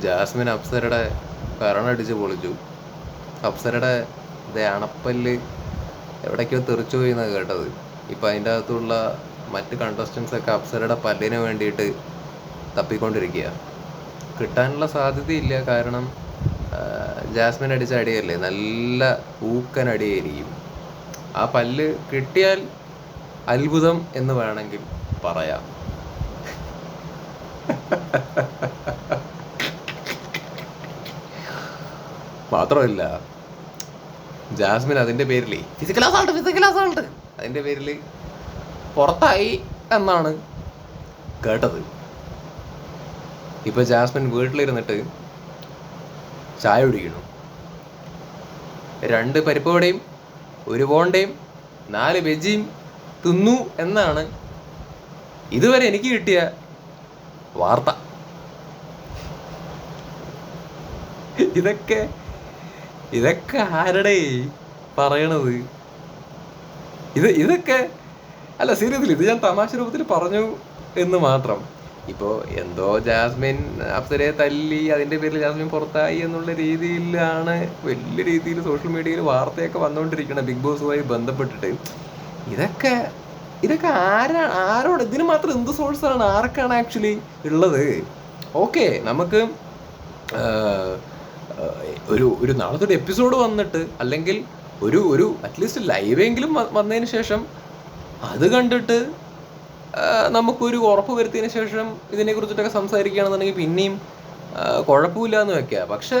Jasmine അപ്സരയുടെ കരണടിച്ച് പൊളിച്ചു. അപ്സരയുടെ അണപ്പല്ല് എവിടേക്കോ തെറിച്ചു പോയി എന്നാണ് കേട്ടത്. ഇപ്പം അതിന്റെ അകത്തുള്ള മറ്റ് കണ്ടസ്റ്റൻസ് ഒക്കെ അപ്സരയുടെ പല്ലിന് വേണ്ടിയിട്ട് തപ്പിക്കൊണ്ടിരിക്കുക കിട്ടാനുള്ള സാധ്യതയില്ല. കാരണം ജാസ്മിൻ അടിച്ച അടിയല്ലേ? നല്ല ഊക്കൻ അടിയായിരിക്കും. ആ പല്ല് കിട്ടിയാൽ അത്ഭുതം എന്ന് വേണമെങ്കിൽ പറയാം. മാത്രമല്ല ജാസ്മിൻ അതിന്റെ പേരിൽ ഫിസിക്കൽ അസാൾട്ട് ഫിസിക്കൽ അസാൾട്ട് അതിന്റെ പേരിൽ പുറത്തായി എന്നാണ് കേട്ടത്. ഇപ്പൊ ജാസ്മിൻ വീട്ടിലിരുന്നിട്ട് ചായ കുടിക്കുന്നു. രണ്ട് പരിപ്പ് വടയും ഒരു ബോണ്ടയും നാല് വെജിയും തിന്നു എന്നാണ് ഇതുവരെ എനിക്ക് കിട്ടിയ വാർത്ത. ഇതൊക്കെ ഇതൊക്കെ ആരുടെ പറയണത്? ഇത് ഇതൊക്കെ അല്ല സീരിയസ്ലി ഇത് ഞാൻ തമാശ രൂപത്തിൽ പറഞ്ഞു എന്ന് മാത്രം. ഇപ്പോൾ എന്തോ ജാസ്മിൻ അപ്സരയെ തല്ലി അതിന്റെ പേരിൽ ജാസ്മിൻ പുറത്തായി എന്നുള്ള രീതിയിലാണ് വലിയ രീതിയിൽ സോഷ്യൽ മീഡിയയിൽ വാർത്തയൊക്കെ വന്നുകൊണ്ടിരിക്കുന്നത് ബിഗ് ബോസുമായി ബന്ധപ്പെട്ടിട്ട്. ഇതൊക്കെ ഇതൊക്കെ ആരാ ആരോട്? ഇതിന് മാത്രം എന്ത് സോഴ്സാണ് ആർക്കാണ് ആക്ച്വലി ഉള്ളത്? ഓക്കെ നമുക്ക് ഒരു ഒരു നാളത്തെ ഒരു എപ്പിസോഡ് വന്നിട്ട് അല്ലെങ്കിൽ ഒരു ഒരു അറ്റ്ലീസ്റ്റ് ലൈവെങ്കിലും വന്നതിന് ശേഷം അത് കണ്ടിട്ട് നമുക്കൊരു ഉറപ്പ് വരുത്തിയതിന് ശേഷം ഇതിനെ കുറിച്ചിട്ടൊക്കെ സംസാരിക്കുകയാണെന്നുണ്ടെങ്കിൽ പിന്നെയും കുഴപ്പമില്ല എന്ന് വെക്കുക പക്ഷെ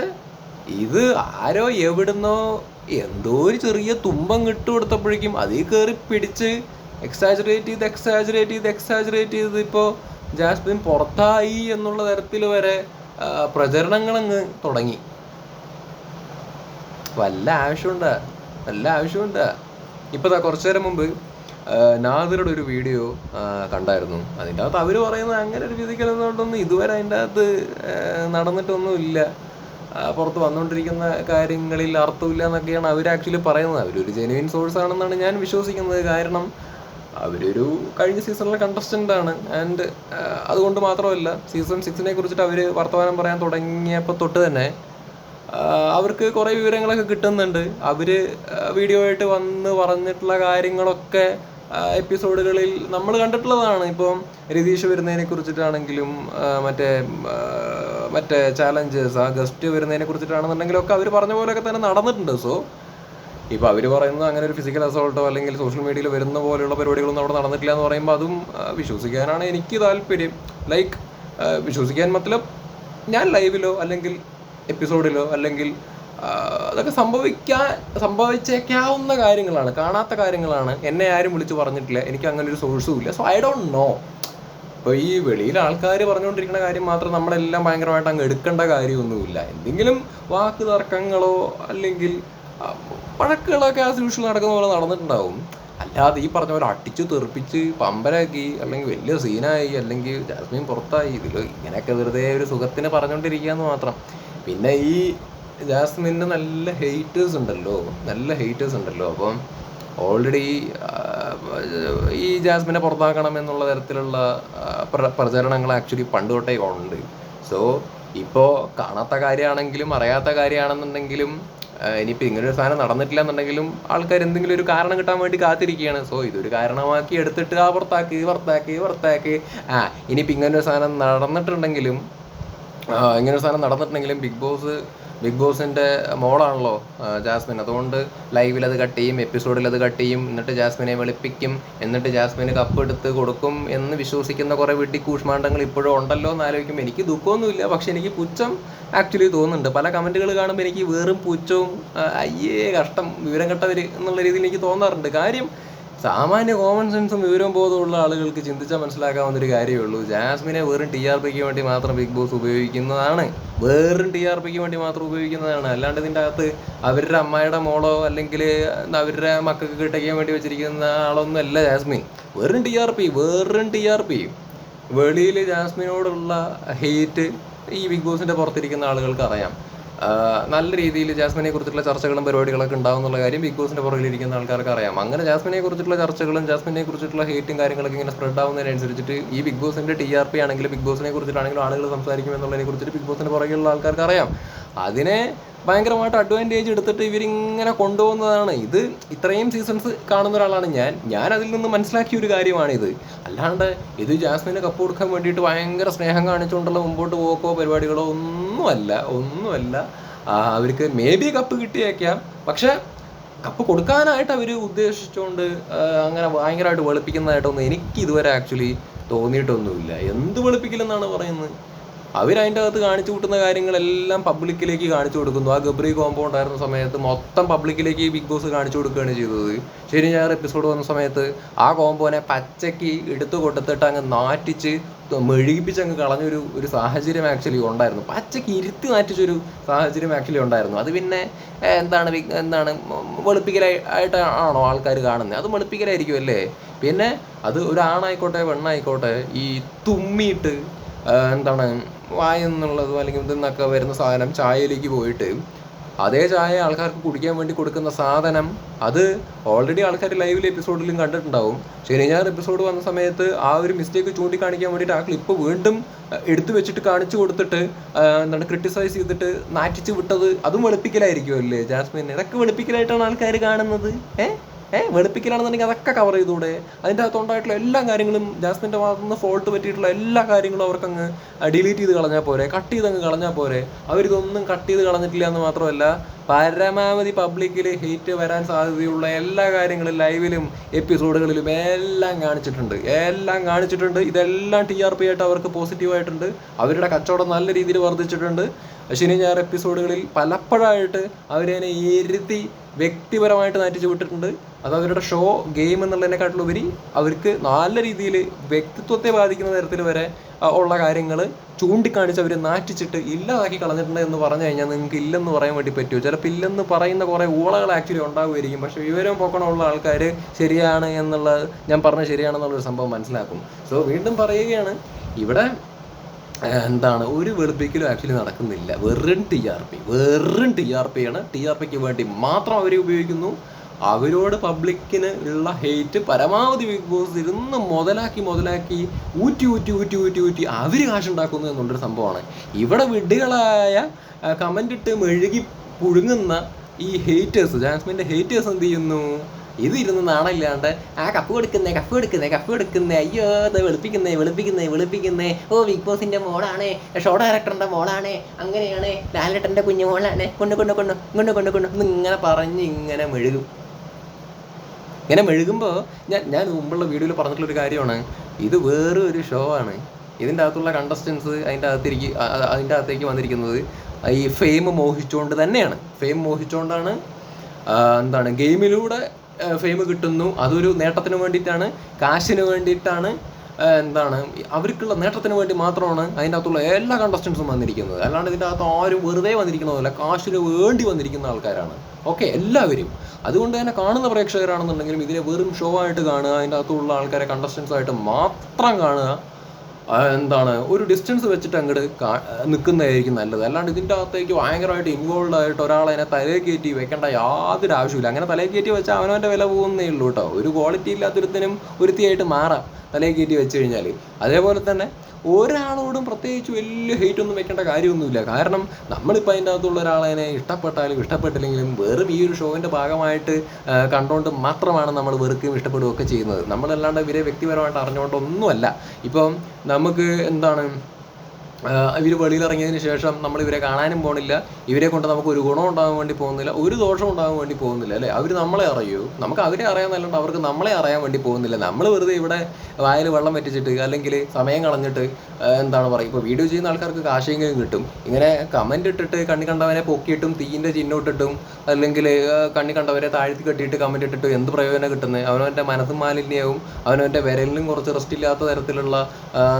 ഇത് ആരോ എവിടുന്നോ എന്തോ ഒരു ചെറിയ തുമ്പം കിട്ടു കൊടുത്തപ്പോഴേക്കും അതിൽ കയറി പിടിച്ച് എക്സാജറേറ്റ് ചെയ്ത് എക്സാജറേറ്റ് ചെയ്ത് എക്സാജറേറ്റ് ചെയ്ത് ഇപ്പോൾ ജാസ്മിൻ പുറത്തായി എന്നുള്ള തരത്തിൽ വരെ പ്രചരണങ്ങളങ്ങ് തുടങ്ങി. വല്ല ആവശ്യമുണ്ട് വല്ല ആവശ്യമുണ്ട്. ഇപ്പൊ ദാ കുറച്ചു നേരം മുമ്പ് നാദിറുടെ ഒരു വീഡിയോ കണ്ടായിരുന്നു. അതിന്റെ അകത്ത് അവർ പറയുന്നത് അങ്ങനെ ഒരു ഫിസിക്കൽ എന്നുകൊണ്ടൊന്നും ഇതുവരെ അതിന്റെ അകത്ത് നടന്നിട്ടൊന്നുമില്ല. പുറത്ത് വന്നുകൊണ്ടിരിക്കുന്ന കാര്യങ്ങളിൽ അർത്ഥമില്ല എന്നൊക്കെയാണ് അവർ ആക്ച്വലി പറയുന്നത്. അവരൊരു ജെനുവിൻ സോഴ്സ് ആണെന്നാണ് ഞാൻ വിശ്വസിക്കുന്നത്. കാരണം അവരൊരു കഴിഞ്ഞ സീസണിലെ കണ്ടസ്റ്റന്റ് ആണ്. ആൻഡ് അതുകൊണ്ട് മാത്രമല്ല സീസൺ സിക്സിനെ കുറിച്ചിട്ട് അവർ വർത്തമാനം പറയാൻ തുടങ്ങിയപ്പോൾ തൊട്ട് തന്നെ അവർക്ക് കുറേ വിവരങ്ങളൊക്കെ കിട്ടുന്നുണ്ട്. അവർ വീഡിയോ ആയിട്ട് വന്ന് പറഞ്ഞിട്ടുള്ള കാര്യങ്ങളൊക്കെ എപ്പിസോഡുകളിൽ നമ്മൾ കണ്ടിട്ടുള്ളതാണ്. ഇപ്പം രതീഷ് വരുന്നതിനെ കുറിച്ചിട്ടാണെങ്കിലും മറ്റേ മറ്റേ ചാലഞ്ചേഴ്സ് ആ ഗസ്റ്റ് വരുന്നതിനെ കുറിച്ചിട്ടാണെന്നുണ്ടെങ്കിലും ഒക്കെ അവർ പറഞ്ഞ പോലെയൊക്കെ തന്നെ നടന്നിട്ടുണ്ട്. സോ ഇപ്പോൾ അവർ പറയുന്നത് അങ്ങനെ ഒരു ഫിസിക്കൽ അസോൾട്ടോ അല്ലെങ്കിൽ സോഷ്യൽ മീഡിയയിൽ വരുന്ന പോലെയുള്ള പരിപാടികളൊന്നും അവിടെ നടന്നിട്ടില്ല എന്ന് പറയുമ്പോൾ അതും വിശ്വസിക്കാനാണ് എനിക്ക് താല്പര്യം. ലൈക്ക് വിശ്വസിക്കാൻ മത്തലബ് ഞാൻ ലൈവിലോ അല്ലെങ്കിൽ എപ്പിസോഡിലോ അല്ലെങ്കിൽ അതൊക്കെ സംഭവിക്കാൻ സംഭവിച്ചേക്കാവുന്ന കാര്യങ്ങളാണ് കാണാത്ത കാര്യങ്ങളാണ്. എന്നെ ആരും വിളിച്ച് പറഞ്ഞിട്ടില്ല. എനിക്ക് അങ്ങനെ ഒരു സോഴ്സും ഇല്ല. സോ ഐ ഡോണ്ട് നോ ഇപ്പോൾ ഈ വെളിയിൽ ആൾക്കാർ പറഞ്ഞുകൊണ്ടിരിക്കുന്ന കാര്യം മാത്രം നമ്മളെല്ലാം ഭയങ്കരമായിട്ട് അങ്ങ് എടുക്കേണ്ട കാര്യമൊന്നുമില്ല. എന്തെങ്കിലും വാക്ക് തർക്കങ്ങളോ അല്ലെങ്കിൽ ആ, വഴക്കുകളൊക്കെ ആസ് യൂഷ്വൽ നടക്കുന്ന പോലെ നടന്നിട്ടുണ്ടാവും. അല്ലാതെ ഈ പറഞ്ഞ പോലെ അടിച്ചു തെറിപ്പിച്ച് പമ്പരാക്കി അല്ലെങ്കിൽ വലിയ സീനായി അല്ലെങ്കിൽ ജാസ്മിൻ പുറത്തായി ഇതിൽ ഇങ്ങനെയൊക്കെ വെറുതെ ഒരു സുഖത്തിന് പറഞ്ഞുകൊണ്ടിരിക്കുക എന്ന് മാത്രം. പിന്നെ ഈ ജാസ്മിന് നല്ല ഹെയ്റ്റേഴ്സ് ഉണ്ടല്ലോ നല്ല ഹെയ്റ്റേഴ്സ് ഉണ്ടല്ലോ. അപ്പം ഓൾറെഡി ഈ ജാസ്മിനെ പുറത്താക്കണം എന്നുള്ള തരത്തിലുള്ള പ്രചരണങ്ങൾ ആക്ച്വലി പണ്ട് തൊട്ടേ ഉണ്ട്. സോ ഇപ്പോൾ കാണാത്ത കാര്യമാണെങ്കിലും അറിയാത്ത കാര്യമാണെന്നുണ്ടെങ്കിലും ഇനിയിപ്പോൾ ഇങ്ങനൊരു സാധനം നടന്നിട്ടില്ല എന്നുണ്ടെങ്കിലും ആൾക്കാർ എന്തെങ്കിലും ഒരു കാരണം കിട്ടാൻ വേണ്ടി കാത്തിരിക്കുകയാണ്. സോ ഇതൊരു കാരണമാക്കി എടുത്തിട്ട് ആ പുറത്താക്കി പുറത്താക്കി പുറത്താക്കി. ആ ഇനിയിപ്പോൾ ഇങ്ങനൊരു സാധനം നടന്നിട്ടുണ്ടെങ്കിലും ഇങ്ങനെ ഒരു സാധനം നടന്നിട്ടുണ്ടെങ്കിലും ബിഗ് ബോസ് ബിഗ് ബോസിന്റെ മോളാണല്ലോ ജാസ്മിൻ. അതുകൊണ്ട് ലൈവിൽ അത് കട്ട് ചെയ്യും എപ്പിസോഡിൽ അത് കട്ട് ചെയ്യും എന്നിട്ട് ജാസ്മിനെ വെളുപ്പിക്കും എന്നിട്ട് ജാസ്മിന് കപ്പ് എടുത്ത് കൊടുക്കും എന്ന് വിശ്വസിക്കുന്ന കുറേ വെട്ടി കൂഷ്മാണ്ടങ്ങൾ ഇപ്പോഴും ഉണ്ടല്ലോ എന്ന് ആലോചിക്കുമ്പോൾ എനിക്ക് ദുഃഖമൊന്നുമില്ല. പക്ഷെ എനിക്ക് പുച്ഛം ആക്ച്വലി തോന്നുന്നുണ്ട്. പല കമന്റുകൾ കാണുമ്പോൾ എനിക്ക് വെറും പുച്ഛവും അയ്യേ കഷ്ടം വിവരം കെട്ടവർ എന്നുള്ള രീതിയിൽ എനിക്ക് തോന്നാറുണ്ട്. കാര്യം സാമാന്യ കോമൺ സെൻസും വിവരവും ബോധമുള്ള ആളുകൾക്ക് ചിന്തിച്ചാൽ മനസ്സിലാക്കാവുന്ന ഒരു കാര്യമേ ഉള്ളൂ. ജാസ്മിനെ വെറും ടി ആർ പിക്ക് വേണ്ടി മാത്രം ബിഗ് ബോസ് ഉപയോഗിക്കുന്നതാണ്. വെറും ടി ആർ പിക്ക് വേണ്ടി മാത്രം ഉപയോഗിക്കുന്നതാണ്. അല്ലാണ്ട് ഇതിന്റെ അകത്ത് അവരുടെ അമ്മായിയുടെ മോളോ അല്ലെങ്കിൽ അവരുടെ മക്കൾക്ക് കിട്ടിക്കാൻ വേണ്ടി വെച്ചിരിക്കുന്ന ആളൊന്നും അല്ല ജാസ്മിൻ. വെറും ടി ആർ പി വെറും ടി ആർ പി വെളിയിൽ ജാസ്മിനോടുള്ള ഹെയ്റ്റ് ഈ ബിഗ് ബോസിന്റെ പുറത്തിരിക്കുന്ന ആളുകൾക്ക് അറിയാം. നല്ല രീതിയിൽ ജാസ്മിനെ കുറിച്ചുള്ള ചർച്ചകളും പരിപാടികളൊക്കെ ഉണ്ടാവും എന്നുള്ള കാര്യം ബിഗ് ബോസിന്റെ പുറകിലിരിക്കുന്ന ആൾക്കാർക്ക് അറിയാം. അങ്ങനെ ജാസ്മിനെ കുറിച്ചുള്ള ചർച്ചകളും ജാസ്മിനെ കുറിച്ചുള്ള ഹേറ്റും കാര്യങ്ങളൊക്കെ ഇങ്ങനെ സ്പ്രെഡ് ആവുന്നതിനനുസരിച്ചിട്ട് ഈ ബിഗ് ബോസിന്റെ ടി ആർ പി ആണെങ്കിലും ബിഗ് ബോസിനെ കുറിച്ചിട്ടാണെങ്കിലും ആളുകൾ സംസാരിക്കും എന്നുള്ളതിനെ കുറിച്ചിട്ട് ബിഗ് ബോസിന്റെ പുറകിലുള്ള ആൾക്കാർക്ക് അറിയാം. അതിനെ ഭയങ്കരമായിട്ട് അഡ്വാന്റേജ് എടുത്തിട്ട് ഇവരിങ്ങനെ കൊണ്ടുപോകുന്നതാണ്. ഇത് ഇത്രയും സീസൺസ് കാണുന്ന ഒരാളാണ് ഞാൻ. ഞാൻ അതിൽ നിന്ന് മനസ്സിലാക്കിയ ഒരു കാര്യമാണിത്. അല്ലാണ്ട് ഇത് ജാസ്മിന് കപ്പ് കൊടുക്കാൻ വേണ്ടിയിട്ട് ഭയങ്കര സ്നേഹം കാണിച്ചുകൊണ്ടുള്ള മുമ്പോട്ട് പോക്കോ പരിപാടികളോ ഒന്നുമല്ല ഒന്നുമല്ല. അവർക്ക് മേ ബി കപ്പ് കിട്ടിയേക്കാം. പക്ഷെ കപ്പ് കൊടുക്കാനായിട്ട് അവർ ഉദ്ദേശിച്ചുകൊണ്ട് അങ്ങനെ ഭയങ്കരമായിട്ട് വെളുപ്പിക്കുന്നതായിട്ടൊന്നും എനിക്ക് ഇതുവരെ ആക്ച്വലി തോന്നിയിട്ടൊന്നുമില്ല. എന്ത് വെളുപ്പിക്കലെന്നാണ് പറയുന്നത്? അവരതിന്റെ അകത്ത് കാണിച്ചു കൂട്ടുന്ന കാര്യങ്ങളെല്ലാം പബ്ലിക്കിലേക്ക് കാണിച്ചു കൊടുക്കുന്നു. ആ ഗബ്രി കോമ്പോ ഉണ്ടായിരുന്ന സമയത്ത് മൊത്തം പബ്ലിക്കിലേക്ക് ബിഗ് ബോസ് കാണിച്ചു കൊടുക്കുകയാണ് ചെയ്തത്. ശരി ഞായർ എപ്പിസോഡ് വന്ന സമയത്ത് ആ കോമ്പോനെ പച്ചയ്ക്ക് എടുത്തു കൊടുത്തിട്ട് അങ്ങ് നാറ്റിച്ച് മെഴുകിപ്പിച്ച് അങ്ങ് കളഞ്ഞൊരു ഒരു സാഹചര്യം ആക്ച്വലി ഉണ്ടായിരുന്നു. പച്ചയ്ക്ക് ഇരുത്തി മാറ്റിച്ചൊരു സാഹചര്യം ആക്ച്വലി ഉണ്ടായിരുന്നു. അത് പിന്നെ എന്താണ് എന്താണ് വെളുപ്പിക്കലായി ആൾക്കാർ കാണുന്നത് അത് വെളുപ്പിക്കലായിരിക്കും അല്ലേ? പിന്നെ അത് ഒരാണായിക്കോട്ടെ പെണ്ണായിക്കോട്ടെ ഈ തുമ്മിയിട്ട് എന്താണ് വായെന്നുള്ളതും അല്ലെങ്കിൽ ഇതെന്നൊക്കെ വരുന്ന സാധനം ചായയിലേക്ക് പോയിട്ട് അതേ ചായ ആൾക്കാർക്ക് കുടിക്കാൻ വേണ്ടി കൊടുക്കുന്ന സാധനം അത് ഓൾറെഡി ആൾക്കാർ ലൈവിൽ എപ്പിസോഡിലും കണ്ടിട്ടുണ്ടാവും. ശനി എപ്പിസോഡ് വന്ന സമയത്ത് ആ ഒരു മിസ്റ്റേക്ക് ചൂണ്ടിക്കാണിക്കാൻ വേണ്ടിയിട്ട് ആ ക്ലിപ്പ് വീണ്ടും എടുത്തു വെച്ചിട്ട് കാണിച്ചു കൊടുത്തിട്ട് എന്താണ് ക്രിട്ടിസൈസ് ചെയ്തിട്ട് നാറ്റിച്ച് വിട്ടത് അതും വെളുപ്പിക്കലായിരിക്കുമല്ലേ ജാസ്മിൻ ഇതൊക്കെ വെളുപ്പിക്കലായിട്ടാണ് ആൾക്കാർ കാണുന്നത് ഏഹ് ഏഹ് വെളുപ്പിക്കലാണെന്നുണ്ടെങ്കിൽ അതൊക്കെ കവർ ചെയ്തൂടെ അതിന്റെ അകത്തുണ്ടായിട്ടുള്ള എല്ലാ കാര്യങ്ങളും ജാസ്മിന്റെ ഭാഗത്തു നിന്ന് ഫോൾട്ട് പറ്റിയിട്ടുള്ള എല്ലാ കാര്യങ്ങളും അവർക്കങ്ങ് ഡിലീറ്റ് ചെയ്ത് കളഞ്ഞാൽ പോരെ. കട്ട് ചെയ്ത് അങ്ങ് കളഞ്ഞാൽ പോരെ. അവരിതൊന്നും കട്ട് ചെയ്ത് കളഞ്ഞിട്ടില്ല എന്ന് മാത്രമല്ല പരമാവധി പബ്ലിക്കിൽ ഹീറ്റ് വരാൻ സാധ്യതയുള്ള എല്ലാ കാര്യങ്ങളും ലൈവിലും എപ്പിസോഡുകളിലും എല്ലാം കാണിച്ചിട്ടുണ്ട്. എല്ലാം കാണിച്ചിട്ടുണ്ട്. ഇതെല്ലാം ടി ആർ പി ആയിട്ട് അവർക്ക് പോസിറ്റീവായിട്ടുണ്ട് അവരുടെ കച്ചവടം നല്ല രീതിയിൽ വർദ്ധിച്ചിട്ടുണ്ട്. ശനി ഞായർ എപ്പിസോഡുകളിൽ പലപ്പോഴായിട്ട് അവരതിനെ ഇരുത്തി വ്യക്തിപരമായിട്ട് നാറ്റിച്ചു വിട്ടിട്ടുണ്ട്. അത് അവരുടെ ഷോ ഗെയിം എന്നുള്ളതിനെക്കാട്ടിലുപരി അവർക്ക് നല്ല രീതിയിൽ വ്യക്തിത്വത്തെ ബാധിക്കുന്ന തരത്തിൽ വരെ ഉള്ള കാര്യങ്ങൾ ചൂണ്ടിക്കാണിച്ച് അവർ നാറ്റിച്ചിട്ട് ഇല്ലാതാക്കി കളഞ്ഞിട്ടുണ്ട് എന്ന് പറഞ്ഞു കഴിഞ്ഞാൽ നിങ്ങൾക്ക് ഇല്ലെന്ന് പറയാൻ വേണ്ടി പറ്റുമോ? ചിലപ്പോൾ ഇല്ലെന്ന് പറയുന്ന കുറേ ഊളകൾ ആക്ച്വലി ഉണ്ടാകുമായിരിക്കും പക്ഷേ വിവരം പോക്കണമുള്ള ആൾക്കാർ ശരിയാണ് എന്നുള്ളത് ഞാൻ പറഞ്ഞ ശരിയാണെന്നുള്ളൊരു സംഭവം മനസ്സിലാക്കും. സോ വീണ്ടും പറയുകയാണ് ഇവിടെ എന്താണ് ഒരു വെളുപ്പിക്കലും ആക്ച്വലി നടക്കുന്നില്ല. വെറും ടി ആർ പി വെറും ടി ആർ പി ആണ് ടി ആർ പിക്ക് വേണ്ടി മാത്രം അവർ ഉപയോഗിക്കുന്നു. അവരോട് പബ്ലിക്കിന് ഉള്ള ഹെയ്റ്റ് പരമാവധി ബിഗ് ബോസ് ഇരുന്ന് മുതലാക്കി മുതലാക്കി ഊറ്റി ഊറ്റി ഊറ്റി ഊറ്റി ഊറ്റി അവർ കാശുണ്ടാക്കുന്നു എന്നുള്ളൊരു സംഭവമാണ്. ഇവിടെ വിഡ്ഢികളായ കമന്റ് ഇട്ട് മെഴുകി പുഴുങ്ങുന്ന ഈ ഹേറ്റേഴ്സ് ജാസ്മിന്റെ ഹേറ്റേഴ്സ് എന്ത് ചെയ്യുന്നു? ഇത് ഇരുന്ന് നാണമില്ലാണ്ട് ആ കപ്പ് കൊടുക്കുന്നേ കപ്പ് കൊടുക്കുന്നേ കപ്പ് കൊടുക്കുന്നേ അയ്യോ ഇത് വെളുപ്പിക്കുന്നേ വെളുപ്പിക്കുന്നേ വെളുപ്പിക്കുന്നേ ഓ ബിഗ് ബോസിന്റെ മോളാണ് ഷോ ഡയറക്ടറിന്റെ മോളാണ് അങ്ങനെയാണ് ലാലേട്ടന്റെ കുഞ്ഞു മോളാണ് കൊണ്ട് കൊണ്ട് കൊണ്ട് കൊണ്ട് കൊണ്ട് കൊണ്ട് ഇങ്ങനെ പറഞ്ഞ് ഇങ്ങനെ മെഴുകും. ഇങ്ങനെ മെഴുകുമ്പോൾ ഞാൻ ഞാൻ മുമ്പുള്ള വീഡിയോയിൽ പറഞ്ഞിട്ടുള്ള ഒരു കാര്യമാണ്. ഇത് വേറെ ഒരു ഷോ ആണ്. ഇതിന്റെ അകത്തുള്ള കണ്ടസ്റ്റൻസ് അതിന്റെ അകത്തിരിക്കും അതിന്റെ അകത്തേക്ക് വന്നിരിക്കുന്നത് ഈ ഫെയിം മോഹിച്ചുകൊണ്ട് തന്നെയാണ്. ഫെയിം മോഹിച്ചുകൊണ്ടാണ് എന്താണ് ഗെയിമിലൂടെ ഫെയിം കിട്ടുന്നു. അതൊരു നേട്ടത്തിന് വേണ്ടിയിട്ടാണ് കാശിന് വേണ്ടിയിട്ടാണ് എന്താണ് അവർക്കുള്ള നേട്ടത്തിന് വേണ്ടി മാത്രമാണ് അതിന്റെ അകത്തുള്ള എല്ലാ കണ്ടസ്റ്റൻസും വന്നിരിക്കുന്നത്. അല്ലാണ്ട് ഇതിന്റെ അകത്ത് ആരും വെറുതെ വന്നിരിക്കുന്നതല്ല കാശിന് വേണ്ടി വന്നിരിക്കുന്ന ആൾക്കാരാണ്. ഓക്കെ എല്ലാവരും. അതുകൊണ്ട് തന്നെ കാണുന്ന പ്രേക്ഷകരാണെന്നുണ്ടെങ്കിലും ഇതിനെ വെറും ഷോ ആയിട്ട് കാണുക അതിന്റെ അകത്തുള്ള ആൾക്കാരെ കണ്ടസ്റ്റൻസ് ആയിട്ട് മാത്രം കാണുക എന്താണ് ഒരു ഡിസ്റ്റൻസ് വെച്ചിട്ട് അങ്ങോട്ട് നിൽക്കുന്നതായിരിക്കും നല്ലത്. അല്ലാണ്ട് ഇതിന്റെ അകത്തേക്ക് ഭയങ്കരമായിട്ട് ഇൻവോൾവ് ആയിട്ട് ഒരാളെ അതിനെ തലേ കയറ്റി വെക്കേണ്ട യാതൊരു ആവശ്യമില്ല അങ്ങനെ തലേ കയറ്റി വെച്ചാൽ അവനവന്റെ വില പോകുന്നേ ഉള്ളൂ കേട്ടോ. ഒരു ക്വാളിറ്റി ഇല്ലാത്തൊരുത്തിനും ഒരുത്തിയായിട്ട് മാറാം തലേ കയറ്റി വെച്ച് കഴിഞ്ഞാൽ അതേപോലെ തന്നെ ഒരാളോടും പ്രത്യേകിച്ച് വലിയ ഹെയ്റ്റ് ഒന്നും വെക്കേണ്ട കാര്യമൊന്നുമില്ല. കാരണം നമ്മളിപ്പോൾ അതിന്റെ അകത്തുള്ള ഒരാളെ ഇഷ്ടപ്പെട്ടാലും ഇഷ്ടപ്പെട്ടില്ലെങ്കിലും വെറും ഈ ഒരു ഷോവിന്റെ ഭാഗമായിട്ട് കണ്ടുകൊണ്ട് മാത്രമാണ് നമ്മൾ വെറുക്കുകയും ഇഷ്ടപ്പെടുകയും ഒക്കെ ചെയ്യുന്നത്. നമ്മളല്ലാണ്ട് ഇവരെ വ്യക്തിപരമായിട്ട് അറിഞ്ഞുകൊണ്ടൊന്നുമല്ല ഇപ്പം നമുക്ക് എന്താണ് ഇവർ വെളിയിലിറങ്ങിയതിന് ശേഷം നമ്മൾ ഇവരെ കാണാനും പോണില്ല. ഇവരെ കൊണ്ട് നമുക്ക് ഒരു ഗുണം ഉണ്ടാകാൻ വേണ്ടി പോകുന്നില്ല ഒരു ദോഷം ഉണ്ടാകാൻ വേണ്ടി പോകുന്നില്ല അല്ലേ? അവർ നമ്മളെ അറിയൂ. നമുക്ക് അവരെ അറിയാമെന്നല്ലാണ്ട് അവർക്ക് നമ്മളെ അറിയാൻ വേണ്ടി പോകുന്നില്ല. നമ്മൾ വെറുതെ ഇവിടെ വായിൽ വെള്ളം വെറ്റിച്ചിട്ട് അല്ലെങ്കിൽ സമയം കളഞ്ഞിട്ട് എന്താണ് പറയുക ഇപ്പോൾ വീഡിയോ ചെയ്യുന്ന ആൾക്കാർക്ക് കാശെങ്കിലും കിട്ടും. ഇങ്ങനെ കമന്റ് ഇട്ടിട്ട് കണ്ണി കണ്ടവനെ പൊക്കിയിട്ടും തീയിന്റെ ചിഹ്നം ഇട്ടിട്ടും അല്ലെങ്കിൽ കണ്ണി കണ്ടവരെ താഴ്ത്തി കെട്ടിയിട്ട് കമന്റ് ഇട്ടിട്ട് എന്ത് പ്രയോജനം കിട്ടുന്നത് അവനവന്റെ മനസ്സും മാലിന്യവും അവനവന്റെ വിരലിനും കുറച്ച് റെസ്റ്റ് ഇല്ലാത്ത തരത്തിലുള്ള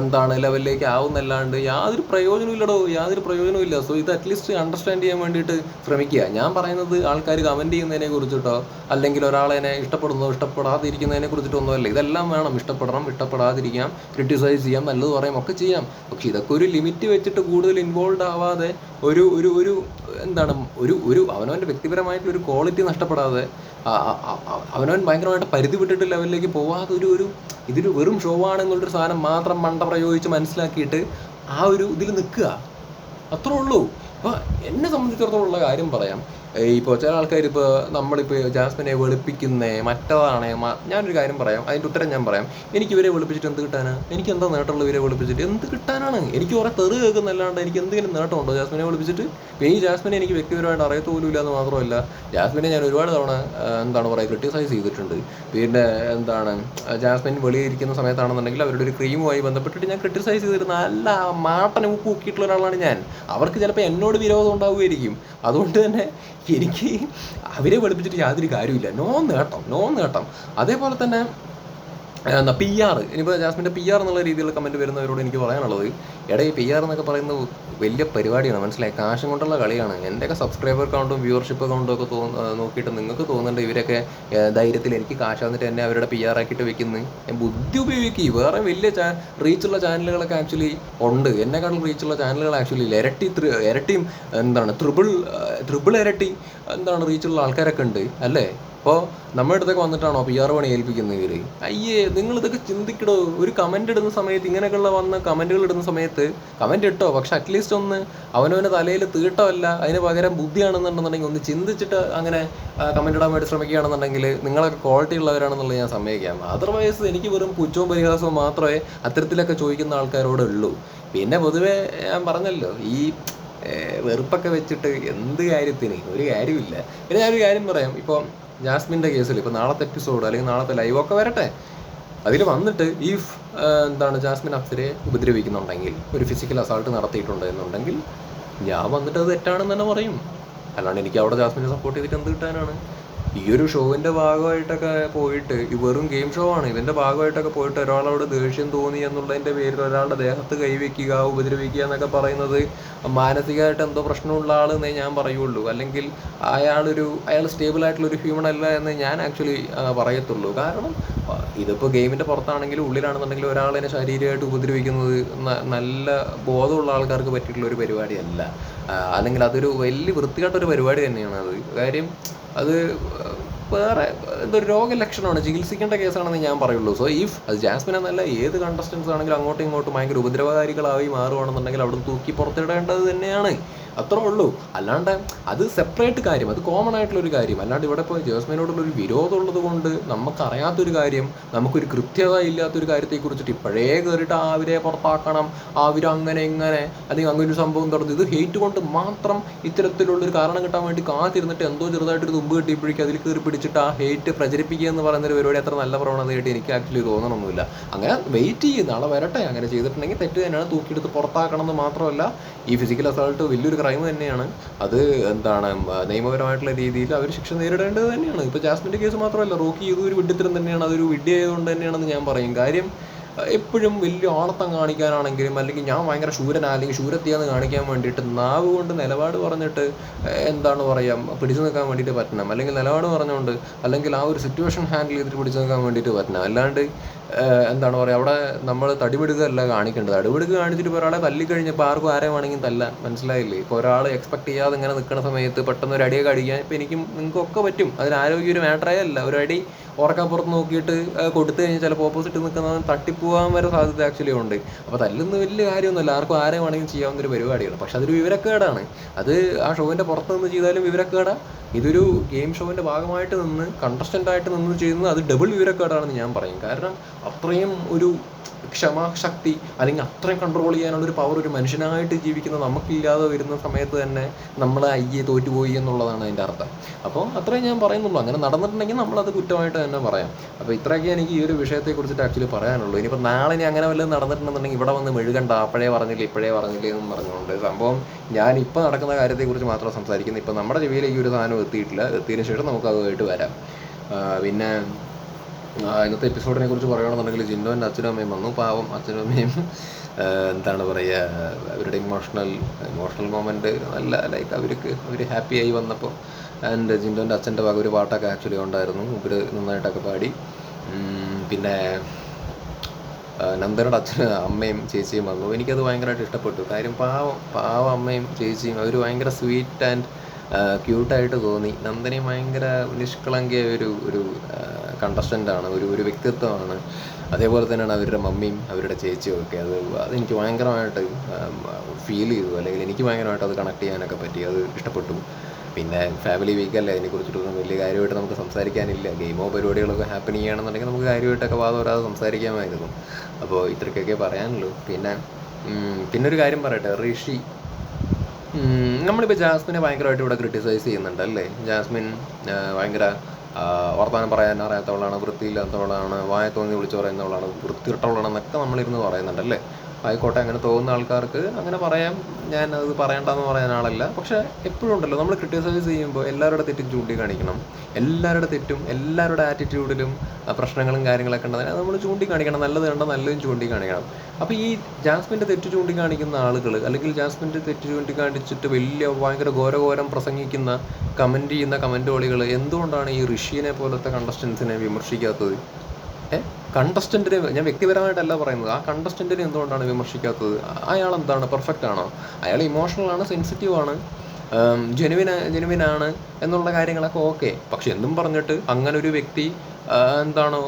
എന്താണ് ലെവലിലേക്ക് ആവുന്നല്ലാണ്ട് യാതൊരു പ്രയോജനവും പ്രയോജനമില്ലടോ യാതൊരു പ്രയോജനവും ഇല്ല സോ ഇത് അറ്റ്ലീസ്റ്റ് അണ്ടർസ്റ്റാൻഡ് ചെയ്യാൻ വേണ്ടിയിട്ട് ശ്രമിക്കുക. ഞാൻ പറയുന്നത് ആൾക്കാർ കമന്റ് ചെയ്യുന്നതിനെ കുറിച്ചിട്ടോ അല്ലെങ്കിൽ ഒരാളെ ഇഷ്ടപ്പെടുന്നോ ഇഷ്ടപ്പെടാതിരിക്കുന്നതിനെ കുറിച്ചിട്ടൊന്നുമല്ല ഇതെല്ലാം വേണം. ഇഷ്ടപ്പെടണം ഇഷ്ടപ്പെടാതിരിക്കാം ക്രിറ്റിസൈസ് ചെയ്യാം നല്ലത് പറയാം ഒക്കെ ചെയ്യാം. പക്ഷെ ഇതൊക്കെ ഒരു ലിമിറ്റ് വെച്ചിട്ട് കൂടുതൽ ഇൻവോൾവ് ആവാതെ ഒരു ഒരു ഒരു എന്താണ് ഒരു ഒരു അവനവന്റെ വ്യക്തിപരമായിട്ട് ഒരു ക്വാളിറ്റി നഷ്ടപ്പെടാതെ അവനവൻ ഭയങ്കരമായിട്ട് പരിധി വിട്ടിട്ട് ലെവലിലേക്ക് പോവാതെ ഒരു ഒരു ഇതൊരു വെറും ഷോ ആണെന്നുള്ളൊരു സാധനം മാത്രം മണ്ട പ്രയോഗിച്ച് മനസ്സിലാക്കിയിട്ട് ആ ഒരു ഇതിൽ നിൽക്കുക. അത്രേ ഉള്ളൂ. അപ്പോൾ എന്നെ സംബന്ധിച്ചിടത്തോളം ഉള്ള കാര്യം പറയാം. ഇപ്പോൾ ചില ആൾക്കാർ ഇപ്പോൾ നമ്മളിപ്പോൾ ജാസ്മിനെ വെളുപ്പിക്കുന്നേ മറ്റതാണ് ഞാനൊരു കാര്യം പറയാം അതിന്റെ ഉത്തരം ഞാൻ പറയാം. എനിക്ക് ഇവരെ വെളുപ്പിച്ചിട്ട് എന്ത് കിട്ടാനാ? എനിക്ക് എന്താ നേട്ടമുള്ള ഇവരെ വെളുപ്പിച്ചിട്ട്? എന്ത് കിട്ടാനാണ്? എനിക്ക് കുറേ തെറി കേൾക്കുന്നല്ലാണ്ട് എനിക്ക് എന്തെങ്കിലും നേട്ടമുണ്ടോ ജാസ്മിനെ വെളുപ്പിച്ചിട്ട്? ഈ ജാസ്മിനെ എനിക്ക് വ്യക്തിപരമായിട്ട് അറിയത്ത് പോലും ഇല്ല എന്ന് മാത്രമല്ല ജാസ്മിനെ ഞാൻ ഒരുപാട് തവണ എന്താണ് പറയുക ക്രിട്ടിസൈസ് ചെയ്തിട്ടുണ്ട്. പിന്നെ എന്താണ് ജാസ്മിൻ വെളിയിരിക്കുന്ന സമയത്താണെന്നുണ്ടെങ്കിൽ അവരുടെ ഒരു ക്രീമുമായി ബന്ധപ്പെട്ടിട്ട് ഞാൻ ക്രിട്ടിസൈസ് ചെയ്തിരുന്ന നല്ല മാട്ടനെ ഉപ്പ് ഒരാളാണ് ഞാൻ. അവർക്ക് ചിലപ്പോൾ എന്നോട് വിരോധം ഉണ്ടാവുമായിരിക്കും. അതുകൊണ്ട് തന്നെ എനിക്ക് അവരെ വെളുപ്പിച്ചിട്ട് യാതൊരു കാര്യമില്ല നോ നേട്ടം നോ നേട്ടം. അതേപോലെ തന്നെ എന്താ പി ആർ ഇനിയിപ്പോൾ ജാസ്മിന്റെ പി ആർ എന്നുള്ള രീതിയിലുള്ള കമന്റ് വരുന്നവരോട് എനിക്ക് പറയാനുള്ളത് എടാ ഈ പി ആർ എന്നൊക്കെ പറയുന്നത് വലിയ പരിപാടിയാണ്. മനസ്സിലായി? കാശും കൊണ്ടുള്ള കളിയാണ്. എന്റെയൊക്കെ സബ്സ്ക്രൈബർ കൗണ്ടും വ്യൂവർഷിപ്പ് കൗണ്ടും ഒക്കെ തോന്നു നോക്കിയിട്ട് നിങ്ങൾക്ക് തോന്നുന്നുണ്ട് ഇവരൊക്കെ ധൈര്യത്തിൽ എനിക്ക് കാശ് വന്നിട്ട് എന്നെ അവരുടെ പി ആർ ആക്കിയിട്ട് വെക്കുന്നു. ഞാൻ ബുദ്ധി ഉപയോഗിക്കുക വേറെ വലിയ ചാ റീച്ചുള്ള ചാനലുകളൊക്കെ ആക്ച്വലി ഉണ്ട്. എന്നെക്കാളും റീച്ചുള്ള ചാനലുകൾ ആക്ച്വലി ഇരട്ടി ഇരട്ടിയും എന്താണ് ത്രിബിൾ ത്രിബിൾ ഇരട്ടി എന്താണ് റീച്ചുള്ള ആൾക്കാരൊക്കെ ഉണ്ട്. അല്ലേ? അപ്പോൾ നമ്മുടെ അടുത്തൊക്കെ വന്നിട്ടാണോ പി ആർ പണി ഏൽപ്പിക്കുന്നത് ഇവർ അയ്യേ നിങ്ങൾ ഇതൊക്കെ ചിന്തിക്കടോ. ഒരു കമന്റ് ഇടുന്ന സമയത്ത് ഇങ്ങനെയൊക്കെയുള്ള വന്ന കമന്റുകൾ ഇടുന്ന സമയത്ത് കമന്റ് ഇട്ടോ? പക്ഷെ അറ്റ്ലീസ്റ്റ് ഒന്ന് അവനവന്റെ തലയിൽ തീട്ടമല്ല അതിന് പകരം ബുദ്ധിയാണെന്നുണ്ടെന്നുണ്ടെങ്കിൽ ഒന്ന് ചിന്തിച്ചിട്ട് അങ്ങനെ കമന്റ് ഇടാൻ വേണ്ടി ശ്രമിക്കുകയാണെന്നുണ്ടെങ്കിൽ നിങ്ങളൊക്കെ ക്വാളിറ്റി ഉള്ളവരാണെന്നുള്ളത് ഞാൻ സമ്മതിക്കാം. അതർവൈസ് എനിക്ക് വെറും പുച്ഛവും പരിഹാസവും മാത്രമേ അത്തരത്തിലൊക്കെ ചോദിക്കുന്ന ആൾക്കാരോട് ഉള്ളൂ. പിന്നെ പൊതുവേ ഞാൻ പറഞ്ഞല്ലോ ഈ വെറുപ്പൊക്കെ വെച്ചിട്ട് എന്ത് കാര്യത്തിന്? ഒരു കാര്യമില്ല പിന്നെ ഞാനൊരു കാര്യം പറയാം. ഇപ്പോൾ ജാസ്മിന്റെ കേസിൽ ഇപ്പോൾ നാളത്തെ എപ്പിസോഡ് അല്ലെങ്കിൽ നാളത്തെ ഒക്കെ വരട്ടെ. അതിൽ വന്നിട്ട് ഈ എന്താണ് ജാസ്മിൻ അഫ്സരെ ഉപദ്രവിക്കുന്നുണ്ടെങ്കിൽ ഒരു ഫിസിക്കൽ അസാൾട്ട് നടത്തിയിട്ടുണ്ട് എന്നുണ്ടെങ്കിൽ ഞാൻ വന്നിട്ട് അത് തെറ്റാണെന്ന് തന്നെ പറയും. അല്ലാണ്ട് എനിക്ക് അവിടെ ജാസ്മിനെ സപ്പോർട്ട് ചെയ്തിട്ട് എന്ത് കിട്ടാനാണ്? ഈ ഒരു ഷോവിന്റെ ഭാഗമായിട്ടൊക്കെ പോയിട്ട് ഈ വെറും ഗെയിം ഷോ ആണ്. ഇതിന്റെ ഭാഗമായിട്ടൊക്കെ പോയിട്ട് ഒരാളോട് ദേഷ്യം തോന്നി എന്നുള്ളതിന്റെ പേരിൽ ഒരാളുടെ ദേഹത്ത് കൈവയ്ക്കുക ഉപദ്രവിക്കുക എന്നൊക്കെ പറയുന്നത് മാനസികമായിട്ട് എന്തോ പ്രശ്നമുള്ള ആളെന്നേ ഞാൻ പറയുള്ളൂ. അല്ലെങ്കിൽ അയാളൊരു അയാൾ സ്റ്റേബിൾ ആയിട്ടുള്ള ഒരു ഹ്യൂമൻ അല്ല എന്ന് ഞാൻ ആക്ച്വലി പറയത്തുള്ളൂ. കാരണം ഇതിപ്പോൾ ഗെയിമിന്റെ പുറത്താണെങ്കിലും ഉള്ളിലാണെന്നുണ്ടെങ്കിലും ഒരാളിനെ ശാരീരികമായിട്ട് ഉപദ്രവിക്കുന്നത് നല്ല ബോധമുള്ള ആൾക്കാർക്ക് പറ്റിയിട്ടുള്ള ഒരു പരിപാടിയല്ല. അല്ലെങ്കിൽ അതൊരു വലിയ വൃത്തികെട്ടൊരു പരിപാടി തന്നെയാണ് അത്. കാര്യം അത് വേറെ ഇതൊരു രോഗലക്ഷണമാണ്. ചികിത്സിക്കേണ്ട കേസാണെന്ന് ഞാൻ പറയുള്ളൂ. സോ ഇഫ് അത് ജാസ്മിൻ എന്നല്ല ഏത് കണ്ടസ്റ്റൻസ് ആണെങ്കിലും അങ്ങോട്ടും ഇങ്ങോട്ടും ഭയങ്കര ഉപദ്രവകാരികളായി മാറുകയാണെന്നുണ്ടെങ്കിൽ അവിടെ തൂക്കി പുറത്തിടേണ്ടത് തന്നെയാണ്. അത്രേ ഉള്ളൂ. അല്ലാണ്ട് അത് സെപ്പറേറ്റ് കാര്യം. അത് കോമൺ ആയിട്ടുള്ള ഒരു കാര്യം. അല്ലാണ്ട് ഇവിടെ ഇപ്പോൾ ജേസ്മിനോടുള്ള ഒരു വിരോധം ഉള്ളത് കൊണ്ട് നമുക്കറിയാത്തൊരു കാര്യം നമുക്കൊരു കൃത്യത ഇല്ലാത്തൊരു കാര്യത്തെക്കുറിച്ചിട്ട് ഇപ്പോഴേ കയറിയിട്ട് ആവരെ പുറത്താക്കണം അവർ അങ്ങനെ ഇങ്ങനെ അല്ലെങ്കിൽ അങ്ങനെ ഒരു സംഭവം തുടർന്ന് ഇത് ഹേറ്റ് കൊണ്ട് മാത്രം ഇത്തരത്തിലുള്ളൊരു കാരണം കിട്ടാൻ വേണ്ടി കാത്തിരുന്നിട്ട് എന്തോ ചെറുതായിട്ടൊരു തുമ്പ് കിട്ടിയപ്പോഴേക്കും അതിൽ കയറി പിടിച്ചിട്ട് ആ ഹേറ്റ് പ്രചരിപ്പിക്കുക എന്ന് പറയുന്ന ഒരു പരിപാടി അത്ര നല്ല പ്രവണതയായിട്ട് എനിക്ക് ആക്ച്വലി തോന്നണമൊന്നുമില്ല അങ്ങനെ വെയിറ്റ് ചെയ്യുന്ന ആളെ വരട്ടെ. അങ്ങനെ ചെയ്തിട്ടുണ്ടെങ്കിൽ തെറ്റ് തന്നെയാണ്. തൂക്കിയെടുത്ത് പുറത്താക്കണം എന്ന് മാത്രമല്ല ഈ ഫിസിക്കൽ അസോൾട്ട് വലിയൊരു ക്രൈം തന്നെയാണ്. അത് എന്താണ് നിയമപരമായിട്ടുള്ള രീതിയിൽ അവർ ശിക്ഷ നേരിടേണ്ടത് തന്നെയാണ്. ഇപ്പോൾ ജാസ്മിന്റെ കേസ് മാത്രമല്ല റോക്കി ഇതും ഒരു വിഡ്ഢിത്തരം തന്നെയാണ് അതൊരു വിഡ്ഢി ആയതുകൊണ്ട് തന്നെയാണെന്ന് ഞാൻ പറയും. കാര്യം എപ്പോഴും വലിയ ഓണത്തം കാണിക്കാനാണെങ്കിലും അല്ലെങ്കിൽ ഞാൻ ഭയങ്കര ശൂരനാ അല്ലെങ്കിൽ ശൂരത്തിയാന്ന് കാണിക്കാൻ വേണ്ടിയിട്ട് നാവ് കൊണ്ട് നിലപാട് പറഞ്ഞിട്ട് എന്താണ് പറയുക പിടിച്ചു നിൽക്കാൻ വേണ്ടിയിട്ട് പറ്റണം. അല്ലെങ്കിൽ നിലപാട് പറഞ്ഞുകൊണ്ട് അല്ലെങ്കിൽ ആ ഒരു സിറ്റുവേഷൻ ഹാൻഡിൽ ചെയ്തിട്ട് പിടിച്ചു നിൽക്കാൻ വേണ്ടിയിട്ട് പറ്റണം. അല്ലാണ്ട് എന്താണ് പറയുക അവിടെ നമ്മൾ തടിപിടുകയല്ല കാണിക്കേണ്ടത്. തടിപിടുക കാണിച്ചിട്ട് ഇപ്പോൾ ഒരാളെ തല്ലിക്കഴിഞ്ഞപ്പോൾ ആർക്കും ആരെ വേണമെങ്കിലും തല്ല. മനസ്സിലായില്ലേ? ഇപ്പോൾ ഒരാൾ എക്സ്പെക്ട് ചെയ്യാതെ ഇങ്ങനെ നിൽക്കുന്ന സമയത്ത് പെട്ടെന്ന് ഒരു അടിയൊക്കെ അടിക്കാൻ ഇപ്പോൾ എനിക്കും നിങ്ങൾക്കൊക്കെ പറ്റും. അതിന് ആരോഗ്യം ഒരു മാറ്ററേ അല്ല ഒരു അടി ഉറക്കപ്പുറത്ത് നോക്കിയിട്ട് കൊടുത്തു കഴിഞ്ഞാൽ ചിലപ്പോൾ ഓപ്പോസിറ്റ് നിൽക്കുന്നവൻ തട്ടിപ്പോവാൻ വരെ സാധ്യത ആക്ച്വലി ഉണ്ട്. അപ്പോൾ തല്ലുന്ന വലിയ കാര്യമൊന്നുമില്ല. ആർക്കും ആരെ വേണമെങ്കിലും ചെയ്യാവുന്ന ഒരു പരിപാടിയാണ്. പക്ഷെ അതൊരു വിവരക്കേടാണ്. അത് ആ ഷോവിന്റെ പുറത്ത് നിന്ന് ചെയ്താലും വിവരക്കേടാ. ഇതൊരു ഗെയിം ഷോവിന്റെ ഭാഗമായിട്ട് നിന്ന് കണ്ടസ്റ്റന്റായിട്ട് നിന്ന് ചെയ്യുന്നത് അത് ഡബിൾ വിവരക്കേടാണെന്ന് ഞാൻ പറയും. കാരണം അത്രയും ഒരു ക്ഷമാശക്തി അല്ലെങ്കിൽ അത്രയും കൺട്രോൾ ചെയ്യാനുള്ള ഒരു പവർ ഒരു മനുഷ്യനായിട്ട് ജീവിക്കുന്ന നമുക്കില്ലാതെ വരുന്ന സമയത്ത് തന്നെ നമ്മൾ അയ്യെ തോറ്റുപോയി എന്നുള്ളതാണ് അതിന്റെ അർത്ഥം. അപ്പോൾ അത്രയും ഞാൻ പറയുന്നുള്ളൂ. അങ്ങനെ നടന്നിട്ടുണ്ടെങ്കിൽ നമ്മളത് കുറ്റമായിട്ട് തന്നെ പറയാം. അപ്പോൾ ഇത്രയൊക്കെ എനിക്ക് ഈ ഒരു വിഷയത്തെക്കുറിച്ചിട്ട് ആക്ച്വലി പറയാനുള്ളൂ. ഇനിയിപ്പോൾ നാളെ ഇനി അങ്ങനെ വല്ലതും നടന്നിട്ടുണ്ടെന്നുണ്ടെങ്കിൽ ഇവിടെ വന്ന് മെഴുകണ്ട അപ്പോഴേ പറഞ്ഞില്ല ഇപ്പോഴേ പറഞ്ഞില്ല എന്നും പറഞ്ഞുകൊണ്ട്. സംഭവം ഞാൻ ഇപ്പോൾ നടക്കുന്ന കാര്യത്തെക്കുറിച്ച് മാത്രം സംസാരിക്കുന്നത് ഇപ്പോൾ നമ്മുടെ ചെവിയിലേക്ക് ഒരു സാധനം എത്തിയിട്ടില്ല. എത്തിയതിന് ശേഷം നമുക്ക് അതുമായിട്ട് വരാം. പിന്നെ ഇന്നത്തെ എപ്പിസോഡിനെ കുറിച്ച് പറയുകയാണെന്നുണ്ടെങ്കിൽ ജിന്നോന്റെ അച്ഛനും അമ്മയും വന്നു. പാവം അച്ഛനും അമ്മയും എന്താണ് പറയുക അവരുടെ ഇമോഷണൽ ഇമോഷണൽ മൊമെന്റ് നല്ല ലൈക്ക് അവർക്ക് അവർ ഹാപ്പി ആയി വന്നപ്പോൾ ആൻഡ് ജിൻഡോന്റെ അച്ഛന്റെ ഭാഗം ഒരു പാട്ടൊക്കെ ആക്ച്വലി ഉണ്ടായിരുന്നു. ഇവർ നന്നായിട്ടൊക്കെ പാടി. പിന്നെ നന്ദനയുടെ അച്ഛനും അമ്മയും ചേച്ചിയും വന്നു. എനിക്കത് ഭയങ്കരമായിട്ട് ഇഷ്ടപ്പെട്ടു. കാര്യം പാവം പാവം അമ്മയും ചേച്ചിയും അവർ ഭയങ്കര സ്വീറ്റ് ആൻഡ് ക്യൂട്ടായിട്ട് തോന്നി. നന്ദനി ഭയങ്കര നിഷ്കളങ്കിയ ഒരു ഒരു കണ്ടസ്റ്റന്റാണ് ഒരു ഒരു വ്യക്തിത്വമാണ്. അതേപോലെ തന്നെയാണ് അവരുടെ മമ്മിയും അവരുടെ ചേച്ചിയും ഒക്കെ. അത് അതെനിക്ക് ഭയങ്കരമായിട്ട് ഫീൽ ചെയ്തു. അല്ലെങ്കിൽ എനിക്ക് ഭയങ്കരമായിട്ട് അത് കണക്ട് ചെയ്യാനൊക്കെ പറ്റി. അത് ഇഷ്ടപ്പെട്ടു. പിന്നെ ഫാമിലി വീക്കല്ലേ അതിനെക്കുറിച്ചിട്ടൊന്നും വലിയ കാര്യമായിട്ട് നമുക്ക് സംസാരിക്കാനില്ല. ഗെയിമോ പരിപാടികളൊക്കെ ഹാപ്പൻ ചെയ്യുകയാണെന്നുണ്ടെങ്കിൽ നമുക്ക് കാര്യമായിട്ടൊക്കെ വാദവരാതെ സംസാരിക്കാമായിരുന്നു. അപ്പോൾ ഇത്രയ്ക്കൊക്കെ പറയാനുള്ളൂ. പിന്നെ പിന്നെ ഒരു കാര്യം പറയട്ടെ. ഋഷി. നമ്മളിപ്പോൾ ജാസ്മിനെ ഭയങ്കരമായിട്ട് ഇവിടെ ക്രിട്ടിസൈസ് ചെയ്യുന്നുണ്ട് അല്ലേ ജാസ്മിൻ ഭയങ്കര വർത്തമാനം പറയാൻ അറിയാത്തവളാണ് വൃത്തിയില്ലാത്തവളാണ് വായ തോന്നി വിളിച്ചു പറയുന്നവളാണ് വൃത്തിയിട്ടവളാണെന്നൊക്കെ നമ്മളിരുന്ന് പറയുന്നുണ്ട് അല്ലേ ആയിക്കോട്ടെ അങ്ങനെ തോന്നുന്ന ആൾക്കാർക്ക് അങ്ങനെ പറയാം. ഞാൻ അത് പറയണ്ടെന്ന് പറയാൻ ആളല്ല. പക്ഷെ എപ്പോഴും ഉണ്ടല്ലോ നമ്മൾ ക്രിട്ടിസൈസ് ചെയ്യുമ്പോൾ എല്ലാവരുടെ തെറ്റും ചൂണ്ടിക്കാണിക്കണം. എല്ലാവരുടെ തെറ്റും എല്ലാവരുടെ ആറ്റിറ്റ്യൂഡിലും പ്രശ്നങ്ങളും കാര്യങ്ങളൊക്കെ ഉണ്ടെങ്കിൽ നമ്മൾ ചൂണ്ടിക്കാണിക്കണം. നല്ലത് കണ്ട നല്ലതും ചൂണ്ടിക്കാണിക്കണം. അപ്പോൾ ഈ ജാസ്മിന്റെ തെറ്റ് ചൂണ്ടിക്കാണിക്കുന്ന ആളുകൾ അല്ലെങ്കിൽ ജാസ്മിന്റെ തെറ്റ് ചൂണ്ടിക്കാണിച്ചിട്ട് വലിയ ഭയങ്കര ഘോരഘോരം പ്രസംഗിക്കുന്ന കമന്റ് ചെയ്യുന്ന കമന്റോളികൾ എന്തുകൊണ്ടാണ് ഈ ഋഷിയെ പോലത്തെ കണ്ടസ്റ്റൻസിനെ വിമർശിക്കാത്തത്? ഏ? കണ്ടസ്റ്റന്റിനെ ഞാൻ വ്യക്തിപരമായിട്ടല്ല പറയുന്നത്. ആ കണ്ടസ്റ്റന്റിനെ എന്തുകൊണ്ടാണ് വിമർശിക്കാത്തത്? അയാൾ എന്താണ് പെർഫെക്റ്റ് ആണോ? അയാൾ ഇമോഷണൽ ആണ് സെൻസിറ്റീവ് ആണ് ജെനുവിൻ ജെനുവിനാണ് എന്നുള്ള കാര്യങ്ങളൊക്കെ ഓക്കെ പക്ഷെ എന്നും പറഞ്ഞിട്ട് അങ്ങനെ ഒരു വ്യക്തി എന്താണ്